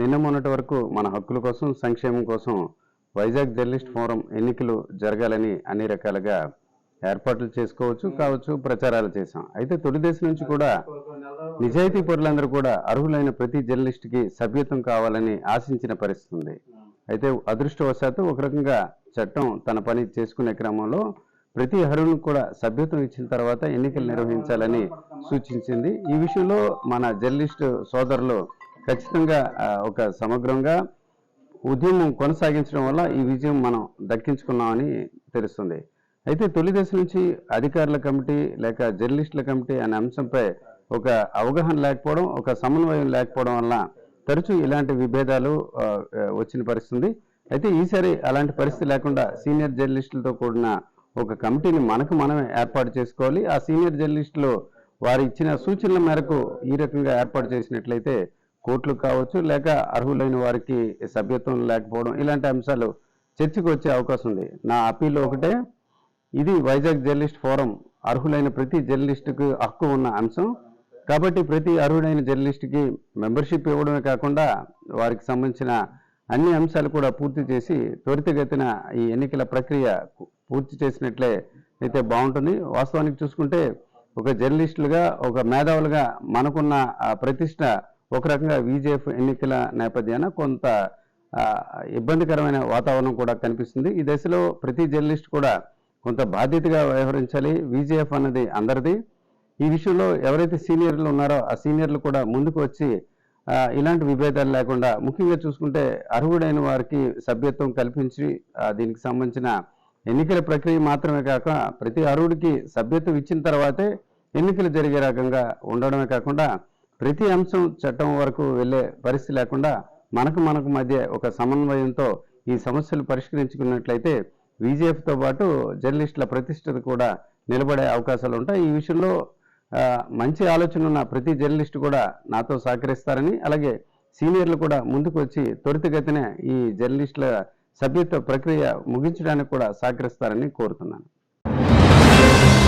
నిన్న మొన్నటి వరకు మన హక్కుల కోసం సంక్షేమం కోసం వైజాగ్ జర్నలిస్ట్ ఫోరం ఎన్నికలు జరగాలని అన్ని రకాలుగా ఏర్పాట్లు చేసుకోవచ్చు కావచ్చు ప్రచారాలు చేశాం. అయితే తొలి దశ నుంచి కూడా నిజాయితీ పరులందరూ కూడా అర్హులైన ప్రతి జర్నలిస్ట్కి సభ్యత్వం కావాలని ఆశించిన పరిస్థితి ఉంది. అయితే అదృష్టవశాత్తు ఒక రకంగా చట్టం తన పని చేసుకునే క్రమంలో ప్రతి అర్హులను కూడా సభ్యత్వం ఇచ్చిన తర్వాత ఎన్నికలు నిర్వహించాలని సూచించింది. ఈ విషయంలో మన జర్నలిస్టు సోదరులు ఖచ్చితంగా ఒక సమగ్రంగా ఉద్యమం కొనసాగించడం వల్ల ఈ విజయం మనం దక్కించుకున్నామని తెలుస్తుంది. అయితే తొలి దశ నుంచి అధికారుల కమిటీ లేక జర్నలిస్టుల కమిటీ అనే అంశంపై ఒక అవగాహన లేకపోవడం ఒక సమన్వయం లేకపోవడం వల్ల తరచూ ఇలాంటి విభేదాలు వచ్చిన పరిస్థితి అయితే ఈసారి అలాంటి పరిస్థితి లేకుండా సీనియర్ జర్నలిస్టులతో కూడిన ఒక కమిటీని మనకు మనమే ఏర్పాటు చేసుకోవాలి. ఆ సీనియర్ జర్నలిస్టులు వారు ఇచ్చిన సూచనల మేరకు ఈ రకంగా ఏర్పాటు చేసినట్లయితే కోట్లు కావచ్చు లేక అర్హులైన వారికి సభ్యత్వం లేకపోవడం ఇలాంటి అంశాలు చర్చకు వచ్చే అవకాశం ఉంది. నా అప్పీల్ ఒకటే ఇది వైజాగ్ జర్నలిస్ట్ ఫోరం అర్హులైన ప్రతి జర్నలిస్టుకు హక్కు ఉన్న అంశం. కాబట్టి ప్రతి అర్హుడైన జర్నలిస్ట్కి మెంబర్షిప్ ఇవ్వడమే కాకుండా వారికి సంబంధించిన అన్ని అంశాలు కూడా పూర్తి చేసి త్వరితగతిన ఈ ఎన్నికల ప్రక్రియ పూర్తి చేసినట్లే అయితే బాగుంటుంది. వాస్తవానికి చూసుకుంటే ఒక జర్నలిస్టులుగా ఒక మేధావులుగా మనకున్న ప్రతిష్ట ఒక రకంగా విజేఎఫ్ ఎన్నికల నేపథ్యాన కొంత ఇబ్బందికరమైన వాతావరణం కూడా కనిపిస్తుంది. ఈ దశలో ప్రతి జర్నలిస్ట్ కూడా కొంత బాధ్యతగా వ్యవహరించాలి. విజేఎఫ్ అన్నది అందరిది. ఈ విషయంలో ఎవరైతే సీనియర్లు ఉన్నారో ఆ సీనియర్లు కూడా ముందుకు వచ్చి ఇలాంటి విభేదాలు లేకుండా ముఖ్యంగా చూసుకుంటే అర్హుడైన వారికి సభ్యత్వం కల్పించి దీనికి సంబంధించిన ఎన్నికల ప్రక్రియ మాత్రమే కాక ప్రతి అర్హుడికి సభ్యత్వం ఇచ్చిన తర్వాతే ఎన్నికలు జరిగే రకంగా ఉండడమే కాకుండా ప్రతి అంశం చట్టం వరకు వెళ్ళే పరిస్థితి లేకుండా మనకు మనకు మధ్య ఒక సమన్వయంతో ఈ సమస్యలు పరిష్కరించుకున్నట్లయితే విజేఎఫ్తో పాటు జర్నలిస్టుల ప్రతిష్టత కూడా నిలబడే అవకాశాలు ఉంటాయి. ఈ విషయంలో మంచి ఆలోచన ఉన్న ప్రతి జర్నలిస్ట్ కూడా నాతో సహకరిస్తారని అలాగే సీనియర్లు కూడా ముందుకు వచ్చి త్వరితగతిన ఈ జర్నలిస్టుల సభ్యత్వ ప్రక్రియ ముగించడానికి కూడా సహకరిస్తారని కోరుతున్నాను.